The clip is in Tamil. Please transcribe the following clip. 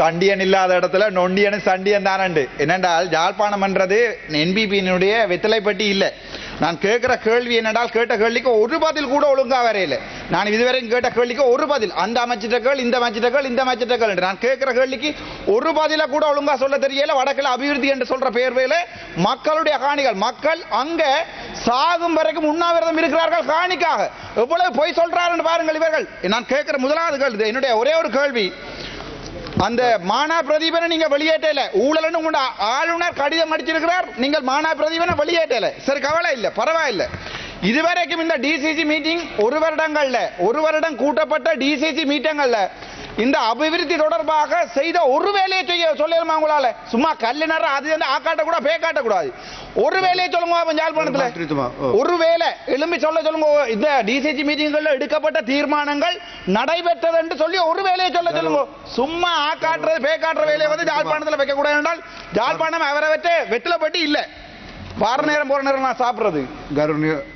சண்டியன் இல்லாத இடத்துல நொண்டியன் சண்டியன் தானண்டு. என்னென்றால் யாழ்ப்பாணம் என்றது என்பிபியினுடைய வெத்தலைப்பட்டி இல்லை. நான் கேட்கிற கேள்வி என்னென்றால் கேட்ட கேள்விக்கு ஒரு பதில் கூட ஒழுங்காக வரையில நான் இதுவரையும் கேட்ட கேள்விக்கு ஒரு பதில் அந்த அமைச்சிட்ட கேள் இந்த அமைச்சிட்ட கேள் இந்த அமைச்சிட்ட கேள் என்று. நான் கேட்கிற கேள்விக்கு ஒரு பதில கூட ஒழுங்கா சொல்ல தெரியல வடக்கில் அபிவிருத்தி என்று சொல்ற பேர்வையில் மக்களுடைய காணிகள் மக்கள் அங்கே சாகும் வரைக்கும் உண்ணாவிரதம் இருக்கிறார்கள் காணிக்காக. எவ்வளவு பொய் சொல்றாருன்னு பாருங்கள் இவர்கள். நான் கேட்கிற முதலாவது கேள்வி என்னுடைய ஒரே ஒரு கேள்வி அந்த மானா பிரதீபனை நீங்க வெளியேற்றல. ஊழல்னு உங்க ஆளுநர் கடிதம் அடிச்சிருக்கிறார். நீங்கள் மானா பிரதீபனை வெளியேற்றல. சரி கவலை இல்ல பரவாயில்ல. இதுவரைக்கும் இந்த டிசிசி மீட்டிங் ஒரு வருடங்கள்ல ஒரு வருடம் கூட்டப்பட்ட டிசிசி மீட்டிங்கள்ல இந்த அபிவிருத்தி தொடர்பாக செய்த ஒரு வேலையை செய்ய சொல்லலாமா உங்களால? சும்மா கல்லுநர் அது வந்து ஆக்காட்ட கூட பே காட்டக்கூடாது ஒரு வேலையை சொல்லுங்க அப்ப யாழ்ப்பாணத்துல ஒரு வேலை எழும்பி சொல்ல சொல்லுங்க இந்த டிசிசி மீட்டிங்கள்ல எடுக்கப்பட்ட தீர்மானங்கள் நடைபெற்றது என்று சொல்லி ஒரு வேலையை சொல்ல சொல்லுங்க. சும்மா ஆ காட்டுறது பே காட்டுற வேலையை வந்து யாழ்ப்பாணத்துல வைக்க கூடாது என்றால் யாழ்ப்பாணம் அவரை வெற்ற வெற்றில பட்டி இல்ல. வார நேரம் போற நேரம் நான் சாப்பிடுறது.